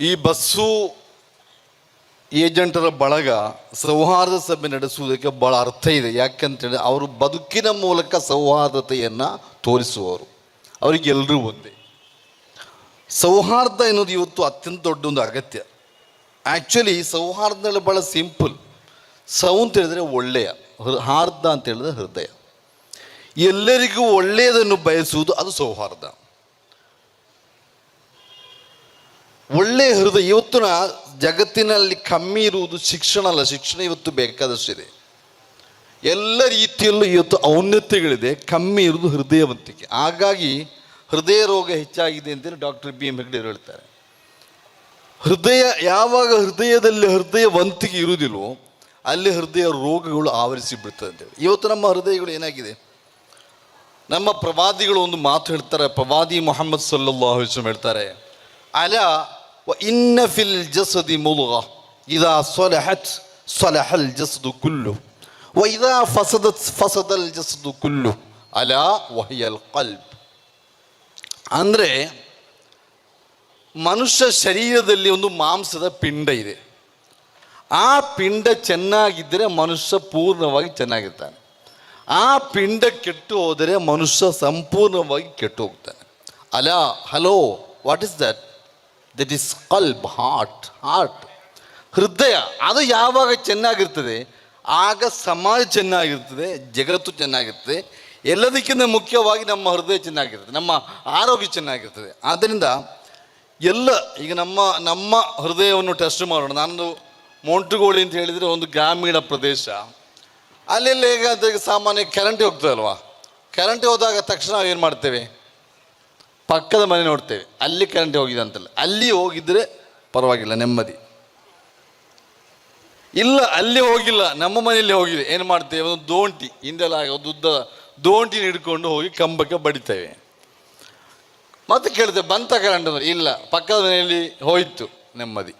ಈ ಬಸ್ಸು ಏಜೆಂಟರ ಬಳಗ ಸೌಹಾರ್ದ ಸಭೆ ನಡೆಸುವುದಕ್ಕೆ ಭಾಳ ಅರ್ಥ ಇದೆ. ಯಾಕಂತೇಳಿ ಅವರು ಬದುಕಿನ ಮೂಲಕ ಸೌಹಾರ್ದತೆಯನ್ನು ತೋರಿಸುವವರು. ಅವರಿಗೆ ಎಲ್ಲರೂ ಒಂದೇ. ಸೌಹಾರ್ದ ಎನ್ನುವುದು ಇವತ್ತು ಅತ್ಯಂತ ದೊಡ್ಡ ಒಂದು ಅಗತ್ಯ. ಆ್ಯಕ್ಚುಲಿ ಸೌಹಾರ್ದದಲ್ಲಿ ಭಾಳ ಸಿಂಪಲ್. ಸೌ ಅಂತ ಹೇಳಿದರೆ ಒಳ್ಳೆಯ ಹಾರ್ದ ಅಂತ ಹೇಳಿದ್ರೆ ಹೃದಯ. ಎಲ್ಲರಿಗೂ ಒಳ್ಳೆಯದನ್ನು ಬಯಸುವುದು ಅದು ಸೌಹಾರ್ದ. ಒಳ್ಳೆಯ ಹೃದಯ, ಇವತ್ತಿನ ಜಗತ್ತಿನಲ್ಲಿ ಕಮ್ಮಿ ಇರುವುದು ಶಿಕ್ಷಣ ಅಲ್ಲ. ಶಿಕ್ಷಣ ಇವತ್ತು ಬೇಕಾದಷ್ಟಿದೆ. ಎಲ್ಲ ರೀತಿಯಲ್ಲೂ ಇವತ್ತು ಔನ್ನತ್ಯಗಳಿದೆ. ಕಮ್ಮಿ ಇರುವುದು ಹೃದಯವಂತಿಕೆ. ಹಾಗಾಗಿ ಹೃದಯ ರೋಗ ಹೆಚ್ಚಾಗಿದೆ ಅಂತೇಳಿ ಡಾಕ್ಟರ್ ಬಿ ಎಂ ಹೆಗ್ಡೆ ಹೇಳ್ತಾರೆ. ಹೃದಯ, ಯಾವಾಗ ಹೃದಯದಲ್ಲಿ ಹೃದಯವಂತಿಕೆ ಇರುವುದಿಲ್ಲವೋ ಅಲ್ಲಿ ಹೃದಯ ರೋಗಗಳು ಆವರಿಸಿ ಬಿಡ್ತದೆ ಅಂತೇಳಿ ಇವತ್ತು ನಮ್ಮ ಹೃದಯಗಳು ಏನಾಗಿದೆ? ನಮ್ಮ ಪ್ರವಾದಿಗಳು ಒಂದು ಮಾತು ಹೇಳ್ತಾರೆ. ಪ್ರವಾದಿ ಮೊಹಮ್ಮದ್ ಸಲ್ಲಲ್ಲಾಹು ಅಲೈಹಿ ವಸಲ್ಲಂ ಹೇಳ್ತಾರೆ. ಅಲ ಫಿಲ್ ಜಸದಿ ಮುಲುಗ ಇದಾ ಸ್ವಲಹತ್ ಸ್ವಲಹಲ್ ಜಸದು ಕುಲ್ಲು ವ ಇದಾ ಫಸದತ್ ಫಸದಲ್ ಜಸದು ಕುಲ್ಲು ಅಲ ವಹಿಯಲ್ ಕಲ್ಬ್ ಅಂದರೆ ಮನುಷ್ಯ ಶರೀರದಲ್ಲಿ ಒಂದು ಮಾಂಸದ ಪಿಂಡ ಇದೆ. ಆ ಪಿಂಡ ಚೆನ್ನಾಗಿದ್ದರೆ ಮನುಷ್ಯ ಪೂರ್ಣವಾಗಿ ಚೆನ್ನಾಗಿರ್ತಾನೆ. ಆ ಪಿಂಡ ಕೆಟ್ಟು ಹೋದರೆ ಮನುಷ್ಯ ಸಂಪೂರ್ಣವಾಗಿ ಕೆಟ್ಟು ಹೋಗ್ತಾನೆ. ಅಲ hello what is that that is ಕಲ್ಬ್ heart heart ಹೃದಯ, ಅದು ಯಾವಾಗ ಚೆನ್ನಾಗಿರ್ತದೆ, ಆಗ ಸಮಾಜ ಚೆನ್ನಾಗಿರ್ತದೆ, ಜಗತ್ತು ಚೆನ್ನಾಗಿರ್ತದೆ. ಎಲ್ಲದಕ್ಕಿಂತ ಮುಖ್ಯವಾಗಿ ನಮ್ಮ ಹೃದಯ ಚೆನ್ನಾಗಿರ್ತದೆ, ನಮ್ಮ ಆರೋಗ್ಯ ಚೆನ್ನಾಗಿರ್ತದೆ. ಆದ್ದರಿಂದ ಎಲ್ಲ, ಈಗ ನಮ್ಮ ನಮ್ಮ ಹೃದಯವನ್ನು ಟೆಸ್ಟ್ ಮಾಡೋಣ. ನಾನೊಂದು ಮೊಂಟುಗೋಳಿ ಅಂತ ಹೇಳಿದರೆ ಒಂದು ಗ್ರಾಮೀಣ ಪ್ರದೇಶ. ಅಲ್ಲೆಲ್ಲ ಈಗ ಸಾಮಾನ್ಯ ಕರೆಂಟ್ ಹೋಗ್ತದಲ್ವಾ? ಕರೆಂಟ್ ಹೋದಾಗ ತಕ್ಷಣ ಏನು ಮಾಡ್ತೇವೆ? ಪಕ್ಕದ ಮನೆ ನೋಡ್ತೇವೆ. ಅಲ್ಲಿ ಕರೆಂಟ್ ಹೋಗಿದೆ ಅಂತಲ್ಲ. ಅಲ್ಲಿ ಹೋಗಿದ್ರೆ ಪರವಾಗಿಲ್ಲ, ನೆಮ್ಮದಿ. ಇಲ್ಲ, ಅಲ್ಲಿ ಹೋಗಿಲ್ಲ, ನಮ್ಮ ಮನೆಯಲ್ಲಿ ಹೋಗಿದೆ. ಏನು ಮಾಡ್ತೇವೆ? ಒಂದು ದೋಂಟಿ ಹಿಂದೆಲ್ಲ ಒಂದು ಉದ್ದ ದೋಂಟಿನ ಹಿಡ್ಕೊಂಡು ಹೋಗಿ ಕಂಬಕ್ಕೆ ಬಡಿತೇವೆ. ಮತ್ತೆ ಕೇಳ್ತೇವೆ, ಬಂತ ಕರೆಂಟ್ ಅಂದ್ರೆ? ಇಲ್ಲ, ಪಕ್ಕದ ಮನೆಯಲ್ಲಿ ಹೋಯಿತು, ನೆಮ್ಮದಿ.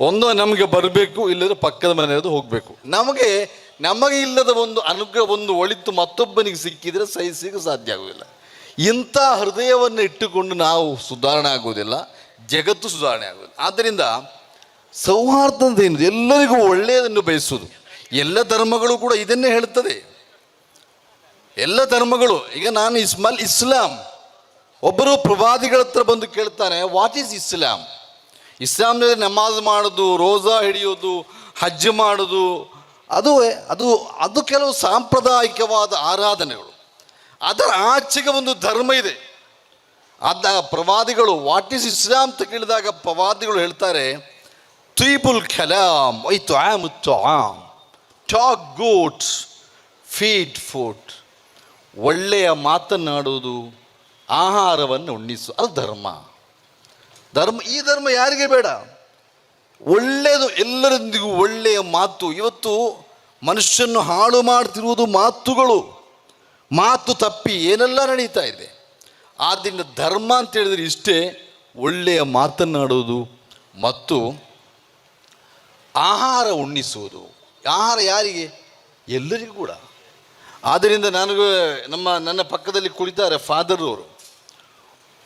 ಒಂದು ನಮಗೆ ಬರಬೇಕು, ಇಲ್ಲದ್ರೆ ಪಕ್ಕದ ಮನೆಯದು ಹೋಗಬೇಕು. ನಮಗೆ ನಮಗೆ ಇಲ್ಲದ ಒಂದು ಅನುಗ್ರಹ, ಒಂದು ಒಳಿತು ಮತ್ತೊಬ್ಬನಿಗೆ ಸಿಕ್ಕಿದರೆ ಸಹಿಸಿಗೆ ಸಾಧ್ಯ ಆಗುವುದಿಲ್ಲ. ಇಂಥ ಹೃದಯವನ್ನು ಇಟ್ಟುಕೊಂಡು ನಾವು ಸುಧಾರಣೆ ಆಗುವುದಿಲ್ಲ ಜಗತ್ತು ಸುಧಾರಣೆ ಆಗುವುದಿಲ್ಲ ಆದ್ದರಿಂದ ಸೌಹಾರ್ದ ಎಲ್ಲರಿಗೂ ಒಳ್ಳೆಯದನ್ನು ಬಯಸುವುದು. ಎಲ್ಲ ಧರ್ಮಗಳು ಕೂಡ ಇದನ್ನೇ ಹೇಳುತ್ತದೆ. ಎಲ್ಲ ಧರ್ಮಗಳು, ಈಗ ನಾನು ಇಸ್ಮಾಲ್ ಇಸ್ಲಾಂ, ಒಬ್ಬರು ಪ್ರವಾದಿಗಳ ಹತ್ರ ಬಂದು ಕೇಳ್ತಾರೆ ವಾಟ್ ಈಸ್ ಇಸ್ಲಾಂ ಇಸ್ಲಾಂನಲ್ಲಿ ನಮಾಜ್ ಮಾಡೋದು, ರೋಜಾ ಹಿಡಿಯೋದು, ಹಜ್ ಮಾಡೋದು, ಅದು ಅದು ಅದು ಕೆಲವು ಸಾಂಪ್ರದಾಯಿಕವಾದ ಆರಾಧನೆಗಳು. ಅದರ ಆಚೆಗೆ ಒಂದು ಧರ್ಮ ಇದೆ. ಅದ ಪ್ರವಾದಿಗಳು ವಾಟ್ ಇಸ್ ಇಸ್ಲಾಂ ಅಂತ ಕೇಳಿದಾಗ ಪ್ರವಾದಿಗಳು ಹೇಳ್ತಾರೆ ತ್ರೀಬುಲ್ ಖಲಾಮ್ ಐತು ಆಮ್ ಆಮ್ ಟಾಕ್ ಗೋಟ್ಸ್ ಫೀಡ್ ಫುಡ್ ಒಳ್ಳೆಯ ಮಾತನಾಡುವುದು ಆಹಾರವನ್ನು ಉಣ್ಣಿಸು. ಅದು ಧರ್ಮ. ಧರ್ಮ, ಈ ಧರ್ಮ ಯಾರಿಗೆ ಬೇಡ? ಒಳ್ಳೆಯದು ಎಲ್ಲರೊಂದಿಗೂ ಒಳ್ಳೆಯ ಮಾತು. ಇವತ್ತು ಮನುಷ್ಯನ್ನು ಹಾಳು ಮಾಡ್ತಿರುವುದು ಮಾತುಗಳು. ಮಾತು ತಪ್ಪಿ ಏನೆಲ್ಲ ನಡೀತಾ ಇದೆ. ಆದ್ದರಿಂದ ಧರ್ಮ ಅಂತ ಹೇಳಿದ್ರೆ ಇಷ್ಟೇ ಒಳ್ಳೆಯ ಮಾತನಾಡುವುದು ಮತ್ತು ಆಹಾರ ಉಣ್ಣಿಸುವುದು. ಆಹಾರ ಯಾರಿಗೆ? ಎಲ್ಲರಿಗೂ ಕೂಡ. ಆದ್ದರಿಂದ ನನಗೆ ನಮ್ಮ ನನ್ನ ಪಕ್ಕದಲ್ಲಿ ಕುಳಿತಾರೆ ಫಾದರ್ ಅವರು.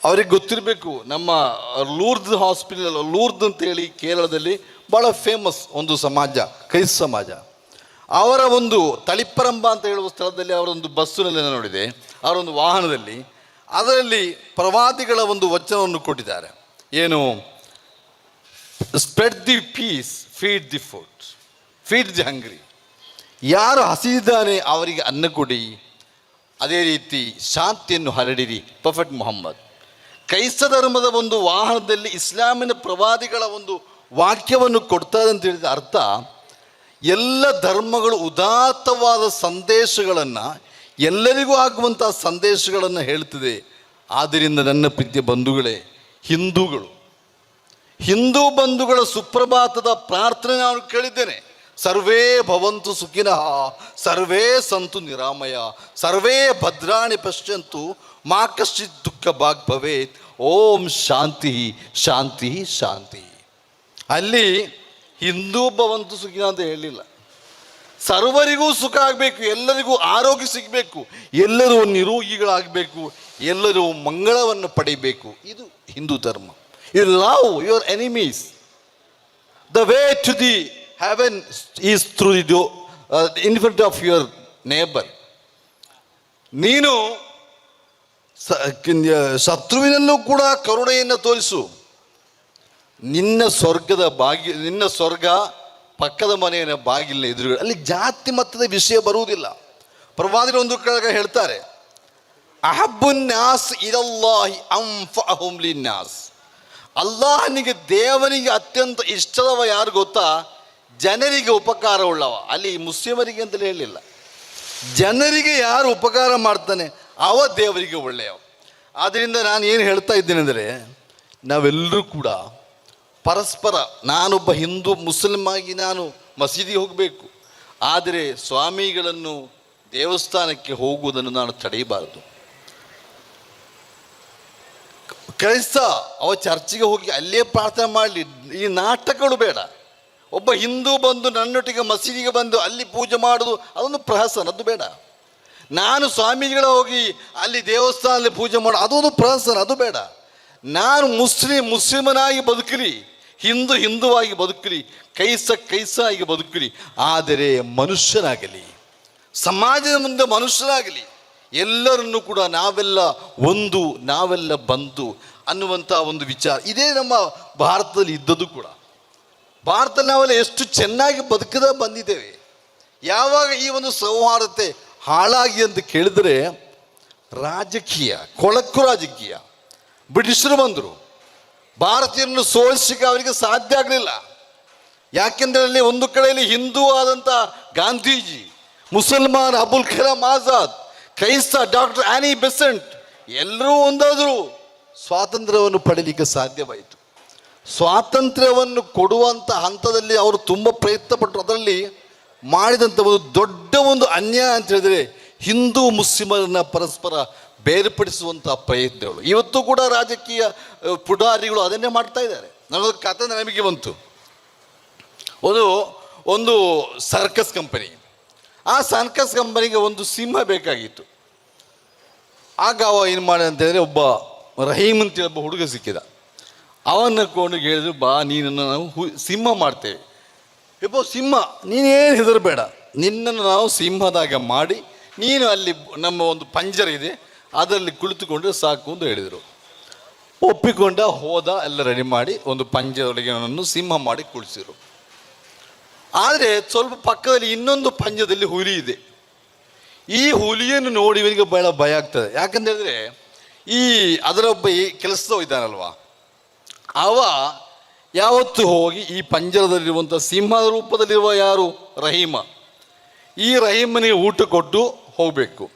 ಅವ್ರಿಗೆ ಗೊತ್ತಿರಬೇಕು ನಮ್ಮ ಲೂರ್ದ್ ಹಾಸ್ಪಿಟಲ್, ಲೂರ್ದ್ ಅಂತೇಳಿ ಕೇರಳದಲ್ಲಿ ಭಾಳ ಫೇಮಸ್ ಒಂದು ಸಮಾಜ, ಕ್ರೈಸ್ತ ಸಮಾಜ. ಅವರ ಒಂದು ತಳಿಪ್ಪರಂಬ ಅಂತ ಹೇಳುವ ಸ್ಥಳದಲ್ಲಿ ಅವರೊಂದು ಬಸ್ಸಿನಲ್ಲಿ ನೋಡಿದೆ, ಅವರೊಂದು ವಾಹನದಲ್ಲಿ. ಅದರಲ್ಲಿ ಪ್ರವಾದಿಗಳ ಒಂದು ವಚನವನ್ನು ಕೊಟ್ಟಿದ್ದಾರೆ. ಏನು? Spread the peace feed the food feed the hungry ಯಾರು ಹಸಿದಿದ್ದಾನೆ ಅವರಿಗೆ ಅನ್ನ ಕೊಡಿ. ಅದೇ ರೀತಿ ಶಾಂತಿಯನ್ನು ಹರಡಿರಿ ಪಫೆಟ್ ಮೊಹಮ್ಮದ್ ಕ್ರೈಸ್ತ ಧರ್ಮದ ಒಂದು ವಾಹನದಲ್ಲಿ ಇಸ್ಲಾಮಿನ ಪ್ರವಾದಿಗಳ ಒಂದು ವಾಕ್ಯವನ್ನು ಕೊಡ್ತಾರೆ ಅಂತ ಹೇಳಿದ ಅರ್ಥ ಎಲ್ಲ ಧರ್ಮಗಳು ಉದಾತ್ತವಾದ ಸಂದೇಶಗಳನ್ನು ಎಲ್ಲರಿಗೂ ಆಗುವಂಥ ಸಂದೇಶಗಳನ್ನು ಹೇಳ್ತಿದೆ. ಆದ್ದರಿಂದ ನನ್ನ ಪ್ರೀತಿಯ ಬಂಧುಗಳೇ, ಹಿಂದೂಗಳು, ಹಿಂದೂ ಬಂಧುಗಳ ಸುಪ್ರಭಾತದ ಪ್ರಾರ್ಥನೆ ನಾನು ಕೇಳಿದ್ದೇನೆ. ಸರ್ವೇ ಭವಂತು ಸುಖಿನಃ, ಸರ್ವೇ ಸಂತು ನಿರಾಮಯ, ಸರ್ವೇ ಭದ್ರಾಣಿ ಪಶ್ಯಂತು ಮಾ ಕಶ್ಚಿತ್ ದುಃಖ ಭಾಗ್ ಭವೇತ್. ಓಂ ಶಾಂತಿ ಶಾಂತಿ ಶಾಂತಿ. ಅಲ್ಲಿ ಹಿಂದೂ ಭವಂತು ಸುಖಿನ ಅಂತ ಹೇಳಿಲ್ಲ ಸರ್ವರಿಗೂ ಸುಖ ಆಗಬೇಕು, ಎಲ್ಲರಿಗೂ ಆರೋಗ್ಯ ಸಿಗಬೇಕು, ಎಲ್ಲರೂ ನಿರೋಗಿಗಳಾಗಬೇಕು, ಎಲ್ಲರೂ ಮಂಗಳವನ್ನು ಪಡೆಯಬೇಕು ಇದು ಹಿಂದೂ ಧರ್ಮ. You love your enemies the way to the heaven is through the in front of your neighbour ನೀನು ಶತ್ರುವಿನಲ್ಲೂ ಕೂಡ ಕರುಣೆಯನ್ನು ತೋರಿಸು. ನಿನ್ನ ಸ್ವರ್ಗದ ಬಾಗಿ, ನಿನ್ನ ಸ್ವರ್ಗ ಪಕ್ಕದ ಮನೆಯ ಬಾಗಿಲಿನ ಎದುರು ಅಲ್ಲಿ ಜಾತಿ ಮತದ ವಿಷಯ ಬರುವುದಿಲ್ಲ. ಪ್ರವಾದಿನ ಒಂದು ಕಡೆ ಹೇಳ್ತಾರೆ ಅಹಬ್ಬುನ್ನಾಸ್ ಇರಲ್ಲಾಹಿ ಅಂಫಅಹುಂ ಲಿನ್ನಾಸ್ ಅಲ್ಲಾಹನಿಗೆ ದೇವನಿಗೆ ಅತ್ಯಂತ ಇಷ್ಟದವ ಯಾರು ಗೊತ್ತಾ? ಜನರಿಗೆ ಉಪಕಾರ ಉಳ್ಳವ ಅಲ್ಲಿ ಮುಸ್ಲಿಮರಿಗೆ ಅಂತಲೇ ಹೇಳಲಿಲ್ಲ ಜನರಿಗೆ ಯಾರು ಉಪಕಾರ ಮಾಡ್ತಾನೆ, ಅವ ದೇವರಿಗೆ ಒಳ್ಳೆಯವ. ಆದ್ದರಿಂದ ನಾನು ಏನು ಹೇಳ್ತಾ ಇದ್ದೇನೆಂದರೆ, ನಾವೆಲ್ಲರೂ ಕೂಡ ಪರಸ್ಪರ, ನಾನೊಬ್ಬ ಹಿಂದೂ ಮುಸ್ಲಿಮ್ ಆಗಿ ನಾನು ಮಸೀದಿಗೆ ಹೋಗಬೇಕು. ಆದರೆ ಸ್ವಾಮಿಗಳನ್ನು ದೇವಸ್ಥಾನಕ್ಕೆ ಹೋಗುವುದನ್ನು ನಾನು ತಡೆಯಬಾರದು. ಕ್ರೈಸ್ತ, ಅವ ಚರ್ಚಿಗೆ ಹೋಗಿ ಅಲ್ಲೇ ಪ್ರಾರ್ಥನೆ ಮಾಡಲಿ. ಈ ನಾಟಕಗಳು ಬೇಡ. ಒಬ್ಬ ಹಿಂದೂ ಬಂದು ನನ್ನೊಟ್ಟಿಗೆ ಮಸೀದಿಗೆ ಬಂದು ಅಲ್ಲಿ ಪೂಜೆ ಮಾಡೋದು ಅದೊಂದು ಪ್ರಹಸನ ಅದು ಬೇಡ. ನಾನು ಸ್ವಾಮೀಜಿಗಳ ಹೋಗಿ ಅಲ್ಲಿ ದೇವಸ್ಥಾನದಲ್ಲಿ ಪೂಜೆ ಮಾಡೋ, ಅದೊಂದು ಪ್ರಹಸನ ಅದು ಬೇಡ. ನಾನು ಮುಸ್ಲಿಂ, ಮುಸ್ಲಿಮನಾಗಿ ಬದುಕಲಿ. ಹಿಂದೂ ಹಿಂದುವಾಗಿ ಬದುಕಲಿ ಕೈಸ ಕೈಸ ಆಗಿ ಬದುಕಲಿ ಆದರೆ ಮನುಷ್ಯನಾಗಲಿ ಸಮಾಜದ ಮುಂದೆ ಮನುಷ್ಯರಾಗಲಿ, ಎಲ್ಲರನ್ನು ಕೂಡ ನಾವೆಲ್ಲ ಒಂದು, ನಾವೆಲ್ಲ ಬಂದು ಅನ್ನುವಂಥ ಒಂದು ವಿಚಾರ. ಇದೇ ನಮ್ಮ ಭಾರತದಲ್ಲಿ ಇದ್ದದ್ದು ಕೂಡ. ಭಾರತ ನಾವೆಲ್ಲ ಎಷ್ಟು ಚೆನ್ನಾಗಿ ಬದುಕದ ಬಂದಿದ್ದೇವೆ. ಯಾವಾಗ ಈ ಒಂದು ಸೌಹಾರ್ದತೆ ಹಾಳಾಗಿ ಅಂತ ಕೇಳಿದರೆ ರಾಜಕೀಯ, ಕೊಳಕು ರಾಜಕೀಯ. ಬ್ರಿಟಿಷರು ಬಂದರು. ಭಾರತೀಯರನ್ನು ಸೋಲಿಸಲಿಕ್ಕೆ ಅವರಿಗೆ ಸಾಧ್ಯ ಆಗಲಿಲ್ಲ. ಯಾಕೆಂದರೆ ಅಲ್ಲಿ ಒಂದು ಕಡೆಯಲ್ಲಿ ಹಿಂದೂ ಆದಂಥ ಗಾಂಧೀಜಿ, ಮುಸಲ್ಮಾನ್ ಅಬುಲ್ ಕಲಾಂ ಆಜಾದ್, ಕ್ರೈಸ್ತ ಡಾಕ್ಟರ್ ಆನಿ ಬೆಸೆಂಟ್, ಎಲ್ಲರೂ ಒಂದಾದರೂ. ಸ್ವಾತಂತ್ರ್ಯವನ್ನು ಪಡೀಲಿಕ್ಕೆ ಸಾಧ್ಯವಾಯಿತು. ಸ್ವಾತಂತ್ರ್ಯವನ್ನು ಕೊಡುವಂಥ ಹಂತದಲ್ಲಿ ಅವರು ತುಂಬ ಪ್ರಯತ್ನ ಪಟ್ಟರು ಅದರಲ್ಲಿ ಮಾಡಿದಂಥ ಒಂದು ದೊಡ್ಡ ಒಂದು ಅನ್ಯಾಯ ಅಂತ ಹೇಳಿದರೆ ಹಿಂದೂ ಮುಸ್ಲಿಮರನ್ನ ಪರಸ್ಪರ ಬೇರ್ಪಡಿಸುವಂಥ ಪ್ರಯತ್ನಗಳು. ಇವತ್ತು ಕೂಡ ರಾಜಕೀಯ ಪುಡಾರಿಗಳು ಅದನ್ನೇ ಮಾಡ್ತಾ ಇದ್ದಾರೆ. ನನಗೊಂದು ಕಥೆ ನಮಗೆ ಬಂತು. ಒಂದು ಒಂದು ಸರ್ಕಸ್ ಕಂಪನಿ ಆ ಸರ್ಕಸ್ ಕಂಪನಿಗೆ ಒಂದು ಸಿಂಹ ಬೇಕಾಗಿತ್ತು. ಆಗ ಅವ ಏನು ಮಾಡಿದೆ ಅಂತ ಹೇಳಿದ್ರೆ ಒಬ್ಬ ರಹೀಮ್ ಅಂತ ಒಬ್ಬ ಹುಡುಗ ಸಿಕ್ಕಿದ. ಅವನ್ನ ಕೊಂಡು ಹೇಳಿದ್ರು, ಬಾ, ನೀನನ್ನು ನಾವು ಹು- ಸಿಂಹ ಮಾಡ್ತೇವೆ. ಇಬ್ಬ ಸಿಂಹ, ನೀನೇನು ಹೆದರಬೇಡ. ನಿನ್ನನ್ನು ನಾವು ಸಿಂಹದಾಗ ಮಾಡಿ, ನೀನು ಅಲ್ಲಿ ನಮ್ಮ ಒಂದು ಪಂಜರ ಇದೆ ಅದರಲ್ಲಿ ಕುಳಿತುಕೊಂಡು ಸಾಕು ಅಂತ ಹೇಳಿದರು. ಒಪ್ಪಿಕೊಂಡ ಹೋದ, ಎಲ್ಲ ರೆಡಿ ಮಾಡಿ ಒಂದು ಪಂಜದೊಳಗೆ ಅವನನ್ನು ಸಿಂಹ ಮಾಡಿ ಕುಳಿಸಿದರು. ಆದರೆ ಸ್ವಲ್ಪ ಪಕ್ಕದಲ್ಲಿ ಇನ್ನೊಂದು ಪಂಜದಲ್ಲಿ ಹುಲಿ ಇದೆ. ಈ ಹುಲಿಯನ್ನು ನೋಡಿ ಇವನಿಗೆ ಬಹಳ ಭಯ ಆಗ್ತದೆ. ಯಾಕಂತ ಹೇಳಿದ್ರೆ, ಈ ಅದರೊಬ್ಬ ಈ ಕೆಲಸದವ ಇದ್ದಾನಲ್ವಾ? ಅವ ಯಾವತ್ತು ಹೋಗಿ ಈ ಪಂಜರದಲ್ಲಿರುವಂಥ ಸಿಂಹದ ರೂಪದಲ್ಲಿರುವ ಯಾರು? ರಹೀಮ. ಈ ರಹೀಮನಿಗೆ ಊಟ ಕೊಟ್ಟು ಹೋಗಬೇಕು.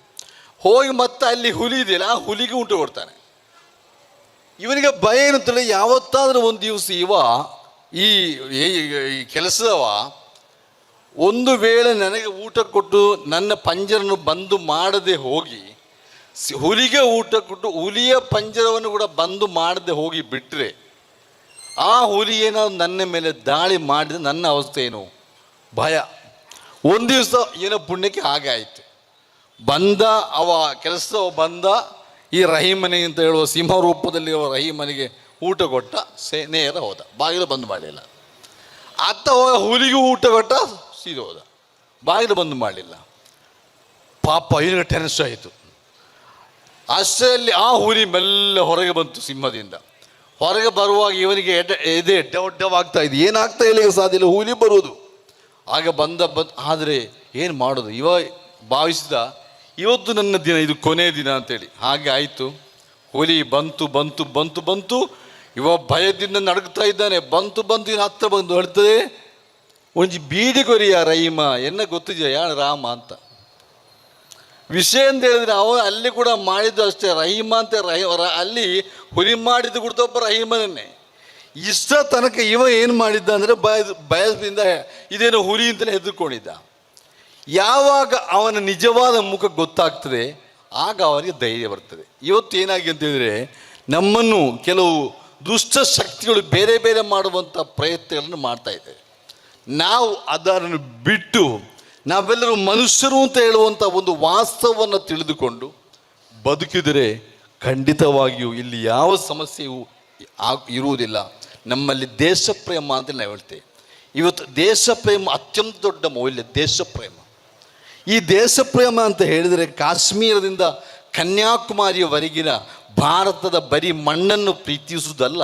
ಹೋಗಿ ಮತ್ತೆ ಅಲ್ಲಿ ಹುಲಿ ಇದೆಯಲ್ಲ, ಆ ಹುಲಿಗೆ ಉಂಟು ಕೊಡ್ತಾನೆ. ಇವನಿಗೆ ಭಯ ಏನಂತೇಳಿ ಯಾವತ್ತಾದರೂ ಒಂದು ದಿವಸ ಇವ, ಈ ಕೆಲಸದವ ಒಂದು ವೇಳೆ ನನಗೆ ಊಟ ಕೊಟ್ಟು ನನ್ನ ಪಂಜರನ್ನು ಬಂದು ಮಾಡದೆ ಹೋಗಿ ಹುಲಿಗೆ ಊಟ ಕೊಟ್ಟು ಹುಲಿಯ ಪಂಜರವನ್ನು ಕೂಡ ಬಂದು ಮಾಡದೆ ಹೋಗಿ ಬಿಟ್ಟರೆ ಆ ಹುಲಿ ಏನಾದ್ರು ನನ್ನ ಮೇಲೆ ದಾಳಿ ಮಾಡಿದರೆ ನನ್ನ ಅವಸ್ಥೆ ಏನು? ಭಯ. ಒಂದು ದಿವಸ ಏನೋ ಪುಣ್ಯಕ್ಕೆ ಹಾಗೆ ಆಯಿತು. ಬಂದ ಅವ ಕೆಲಸ ಬಂದ ಈ ರಹೀಮನೆ ಅಂತ ಹೇಳುವ ಸಿಂಹ ರೂಪದಲ್ಲಿರುವ ರಹೀಮನಿಗೆ ಊಟ ಕೊಟ್ಟ, ಸೇ, ನೇರ ಹೋದ. ಬಾಗಿಲು ಬಂದ್ ಮಾಡಲಿಲ್ಲ. ಅತ್ತ ಹೋದ ಹುಲಿಗೂ ಊಟ ಕೊಟ್ಟ, ಸೀದಾ ಹೋದ. ಬಾಗಿಲು ಬಂದ್ ಮಾಡಲಿಲ್ಲ. ಪಾಪ ಇವನಿಗೆ ಟೆನ್ಸ್ ಆಯಿತು. ಅಷ್ಟರಲ್ಲಿ ಆ ಹುಲಿ ಮೆಲ್ಲ ಹೊರಗೆ ಬಂತು ಸಿಂಹದಿಂದ. ಹೊರಗೆ ಬರುವಾಗ ಇವನಿಗೆ ಎಡೆ, ಎದೆ ಎಡ್ಡವಡ್ಡವಾಗ್ತಾ ಇದೆ. ಏನಾಗ್ತಾ ಇಲ್ಲ ಸಾಧ್ಯ ಇಲ್ಲ, ಹುಲಿ ಬರುವುದು. ಆಗ ಬಂದ, ಬಂದು, ಆದರೆ ಏನು ಮಾಡೋದು? ಇವ ಭಾವಿಸಿದ ಇವತ್ತು ನನ್ನ ದಿನ, ಇದು ಕೊನೆ ದಿನ ಅಂತೇಳಿ. ಹಾಗೆ ಆಯಿತು. ಹುಲಿ ಬಂತು ಬಂತು ಬಂತು ಬಂತು. ಇವ ಭಯದಿಂದ ನಡುಗ್ತಾ ಇದ್ದಾನೆ. ಬಂತು ಬಂತು ಹತ್ರ ಬಂದು ಹೇಳ್ತದೆ ಒಂಜಿ ಬೀಡಿ ಕೊರಿಯ ರೈಮ. ಎನ್ನ ಗೊತ್ತಿದೆಯಾ? ಯಾರು ರಾಮ ಅಂತ. ವಿಷಯ ಅಂತ ಹೇಳಿದ್ರೆ ಅವ ಅಲ್ಲಿ ಕೂಡ ಮಾಡಿದ್ದು ಅಷ್ಟೇ. ರಹೀಮ ಅಂತ ರಹಿ ಅಲ್ಲಿ ಹುಲಿ ಮಾಡಿದ್ದು ಗುಡ್ತೊಬ್ಬ ರಹೀಮನನ್ನೇ. ಇಷ್ಟ ತನಕ ಇವ ಏನು ಮಾಡಿದ್ದ ಅಂದರೆ ಬಯ ಭಯದಿಂದ ಇದೇನೋ ಹುಲಿ ಅಂತಲೇ ಹೆದರ್ಕೊಂಡಿದ್ದ. ಯಾವಾಗ ಅವನ ನಿಜವಾದ ಮುಖ ಗೊತ್ತಾಗ್ತದೆ, ಆಗ ಅವನಿಗೆ ಧೈರ್ಯ ಬರ್ತದೆ. ಇವತ್ತು ಏನಾಗಿ ಅಂತ ಹೇಳಿದ್ರೆ, ನಮ್ಮನ್ನು ಕೆಲವು ದುಷ್ಟ ಶಕ್ತಿಗಳು ಬೇರೆ ಬೇರೆ ಮಾಡುವಂಥ ಪ್ರಯತ್ನಗಳನ್ನು ಮಾಡ್ತಾ ಇದ್ದೇವೆ ನಾವು ಅದನ್ನು ಬಿಟ್ಟು, ನಾವೆಲ್ಲರೂ ಮನುಷ್ಯರು ಅಂತ ಹೇಳುವಂಥ ಒಂದು ವಾಸ್ತವವನ್ನು ತಿಳಿದುಕೊಂಡು ಬದುಕಿದರೆ ಖಂಡಿತವಾಗಿಯೂ ಇಲ್ಲಿ ಯಾವ ಸಮಸ್ಯೆಯೂ ಇರುವುದಿಲ್ಲ. ನಮ್ಮಲ್ಲಿ ದೇಶ ಪ್ರೇಮ ಅಂತ ನಾವು ಹೇಳ್ತೇವೆ ಇವತ್ತು ದೇಶ ಪ್ರೇಮ ಅತ್ಯಂತ ದೊಡ್ಡ ಮೌಲ್ಯ ದೇಶ ಪ್ರೇಮ ಈ ದೇಶ ಪ್ರೇಮ ಅಂತ ಹೇಳಿದರೆ ಕಾಶ್ಮೀರದಿಂದ ಕನ್ಯಾಕುಮಾರಿಯವರೆಗಿನ ಭಾರತದ ಬರೀ ಮಣ್ಣನ್ನು ಪ್ರೀತಿಸುವುದಲ್ಲ,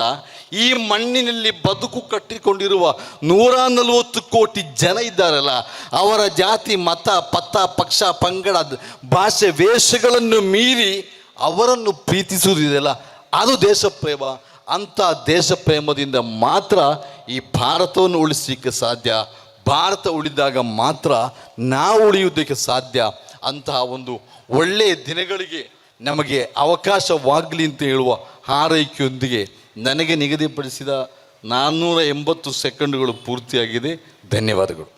ಈ ಮಣ್ಣಿನಲ್ಲಿ ಬದುಕು ಕಟ್ಟಿಕೊಂಡಿರುವ ನೂರ ನಲವತ್ತು ಕೋಟಿ ಜನ ಇದ್ದಾರಲ್ಲ, ಅವರ ಜಾತಿ, ಮತ ಪಥ ಪಕ್ಷ, ಪಂಗಡ, ಭಾಷೆ, ವೇಷಗಳನ್ನು ಮೀರಿ ಅವರನ್ನು ಪ್ರೀತಿಸುವುದಿದೆಯಲ್ಲ, ಅದು ದೇಶಪ್ರೇಮ. ಅಂಥ ದೇಶಪ್ರೇಮದಿಂದ ಮಾತ್ರ ಈ ಭಾರತವನ್ನು ಉಳಿಸಲಿಕ್ಕೆ ಸಾಧ್ಯ. ಭಾರತ ಉಳಿದಾಗ ಮಾತ್ರ ನಾವು ಉಳಿಯುವುದಕ್ಕೆ ಸಾಧ್ಯ ಅಂತಹ ಒಂದು ಒಳ್ಳೆಯ ದಿನಗಳಿಗೆ ನಮಗೆ ಅವಕಾಶವಾಗಲಿ ಅಂತ ಹೇಳುವ ಹಾರೈಕೆಯೊಂದಿಗೆ ನನಗೆ ನಿಗದಿಪಡಿಸಿದ ನಾನ್ನೂರ ಎಂಬತ್ತು ಸೆಕೆಂಡುಗಳು ಪೂರ್ತಿಯಾಗಿದೆ. ಧನ್ಯವಾದಗಳು.